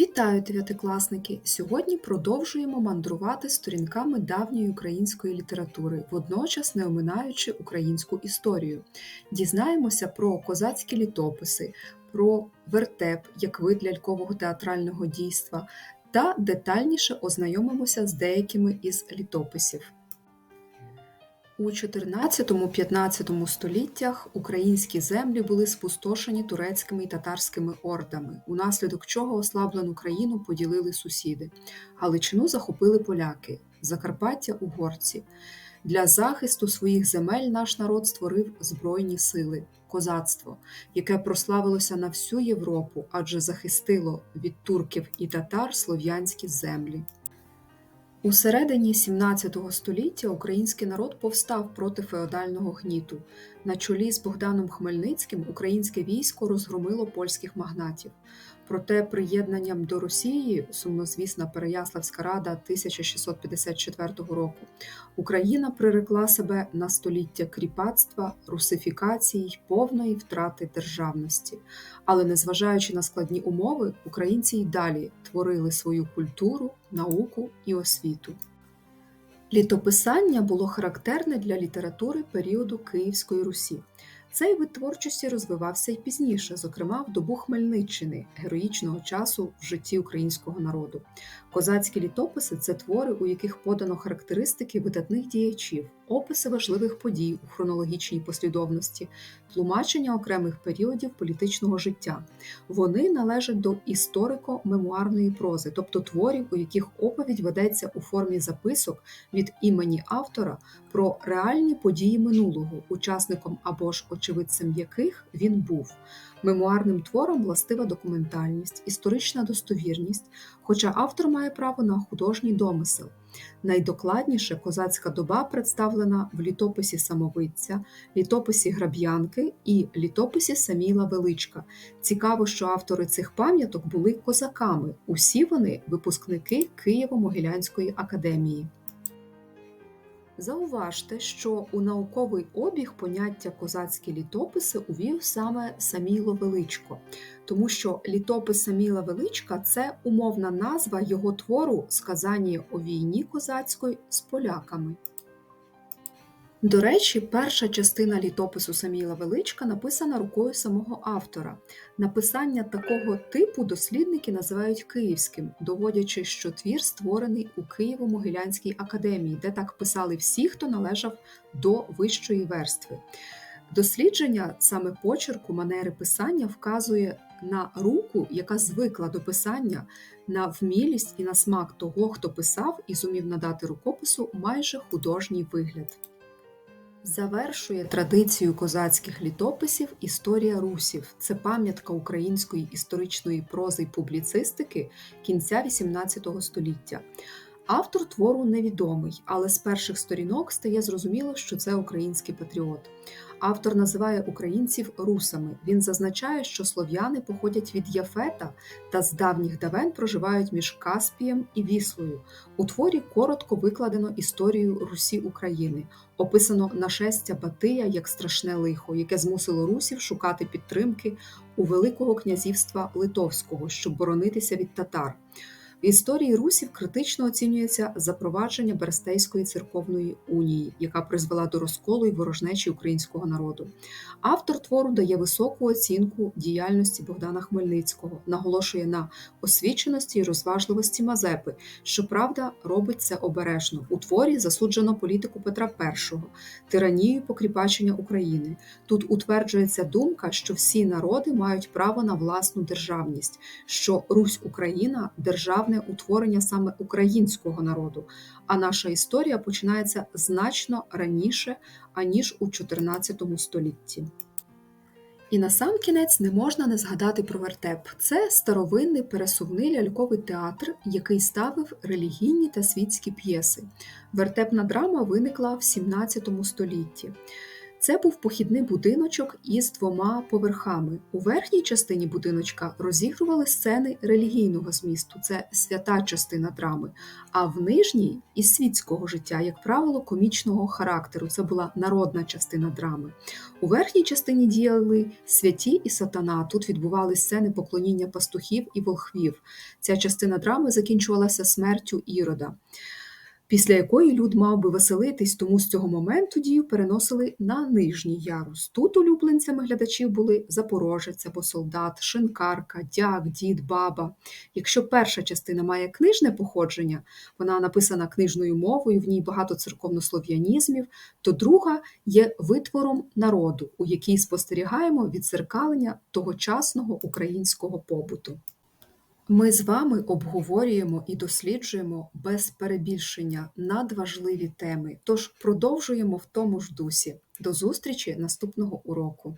Вітаю, дев'ятикласники! Сьогодні продовжуємо мандрувати сторінками давньої української літератури, водночас не оминаючи українську історію. Дізнаємося про козацькі літописи, про вертеп як вид лялькового театрального дійства та детальніше ознайомимося з деякими із літописів. У 14-15 століттях українські землі були спустошені турецькими і татарськими ордами, унаслідок чого ослаблену країну поділили сусіди. Галичину захопили поляки, Закарпаття угорці. Для захисту своїх земель наш народ створив збройні сили, козацтво, яке прославилося на всю Європу, адже захистило від турків і татар слов'янські землі. У середині XVII століття український народ повстав проти феодального гніту. На чолі з Богданом Хмельницьким українське військо розгромило польських магнатів. Проте приєднанням до Росії, сумнозвісна Переяславська рада 1654 року, Україна прирекла себе на століття кріпацтва, русифікації й повної втрати державності. Але незважаючи на складні умови, українці й далі творили свою культуру, науку і освіту. Літописання було характерне для літератури періоду Київської Русі. Цей вид творчості розвивався й пізніше, зокрема в добу Хмельниччини, героїчного часу в житті українського народу. Козацькі літописи це твори, у яких подано характеристики видатних діячів, описи важливих подій у хронологічній послідовності, тлумачення окремих періодів політичного життя. Вони належать до історико-мемуарної прози, тобто творів, у яких оповідь ведеться у формі записок від імені автора про реальні події минулого, учасником або ж очевидцем яких він був. Мемуарним творам властива документальність, історична достовірність, хоча автор має право на художній домисел. Найдокладніше козацька доба представлена в літописі Самовидця, літописі Граб'янки і літописі Саміла Величка. Цікаво, що автори цих пам'яток були козаками. Усі вони випускники Києво-Могилянської академії. Зауважте, що у науковий обіг поняття козацькі літописи увів саме Саміло Величко, тому що літопис Саміла Величка це умовна назва його твору Сказання о війні козацької з поляками. До речі, перша частина літопису Саміла Величка написана рукою самого автора. Написання такого типу дослідники називають київським, доводячи, що твір створений у Києво-Могилянській академії, де так писали всі, хто належав до вищої верстви. Дослідження саме почерку манери писання вказує на руку, яка звикла до писання, на вмілість і на смак того, хто писав і зумів надати рукопису майже художній вигляд. Завершує традицію козацьких літописів Історія русів. Це пам'ятка української історичної прози й публіцистики кінця XVIII століття. Автор твору невідомий, але з перших сторінок стає зрозуміло, що це український патріот. Автор називає українців русами. Він зазначає, що слов'яни походять від Яфета та з давніх давен проживають між Каспієм і Віслою. У творі коротко викладено історію Русі України, описано нашестя Батия як страшне лихо, яке змусило русів шукати підтримки у Великого князівства Литовського, щоб боронитися від татар. В історії русів критично оцінюється запровадження Берестейської церковної унії, яка призвела до розколу і ворожнечі українського народу. Автор твору дає високу оцінку діяльності Богдана Хмельницького, наголошує на освіченості і розважливості Мазепи. Щоправда, робить це обережно. У творі засуджено політику Петра І, тиранію покріпачення України. Тут утверджується думка, що всі народи мають право на власну державність, що Русь Україна державна державне утворення саме українського народу, а наша історія починається значно раніше, аніж у 14 столітті. І на сам кінець не можна не згадати про вертеп. Це старовинний пересувний ляльковий театр, який ставив релігійні та світські п'єси. Вертепна драма виникла в 17 столітті. Це був похідний будиночок із двома поверхами. У верхній частині будиночка розігрували сцени релігійного змісту, це свята частина драми. А в нижній із світського життя, як правило, комічного характеру. Це була народна частина драми. У верхній частині діяли святі і сатана. Тут відбувалися сцени поклоніння пастухів і волхвів. Ця частина драми закінчувалася смертю Ірода після якої люд мав би веселитись, тому з цього моменту дію переносили на нижній ярус. Тут улюбленцями глядачів були запорожець або солдат, шинкарка, дяк, дід, баба. Якщо перша частина має книжне походження, вона написана книжною мовою, в ній багато церковнослов'янізмів, то друга є витвором народу, у якій спостерігаємо відзеркалення тогочасного українського побуту. Ми з вами обговорюємо і досліджуємо без перебільшення надважливі теми, тож продовжуємо в тому ж дусі. До зустрічі наступного уроку!